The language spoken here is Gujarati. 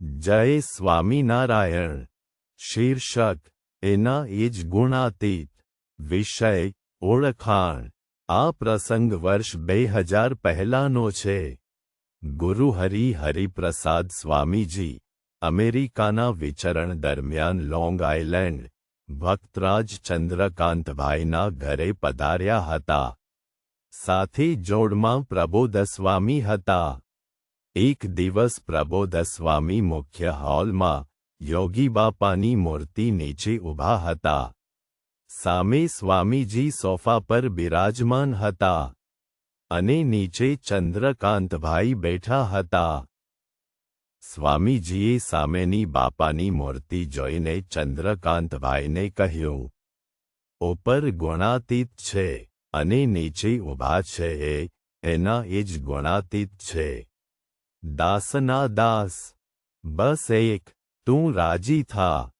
જય સ્વામિનારાયણ. શીર્ષક, એના એ ગુણાતીત. વિષય, ઓળખાણ. આ પ્રસંગ વર્ષ બે હજાર પહેલાનો છે. ગુરુ હરિ હરિપ્રસાદ સ્વામીજી, અમેરિકાના વિચરણ દરમિયાન લોંગ આઇલેન્ડ, ભક્તરાજ ચંદ્રકાંતભાઈના ઘરે પધાર્યા હતા. સાથે જોડમાં પ્રબોધસ્વામી હતા. એક દિવસ પ્રબોધસ્વામી મુખ્ય હોલમાં યોગી બાપાની મૂર્તિ નીચે ઊભા હતા. સામે સ્વામીજી સોફા પર બિરાજમાન હતા અને નીચે ચંદ્રકાંતભાઈ બેઠા હતા. સ્વામીજીએ સામેની બાપાની મૂર્તિ જોઈને ચંદ્રકાંતભાઈને કહ્યું, ઉપર ગુણાતીત છે અને નીચે ઊભા છે એ, એના એ જ ગુણાતીત છે. દાસના દાસ. બસ એક તું રાજી થા.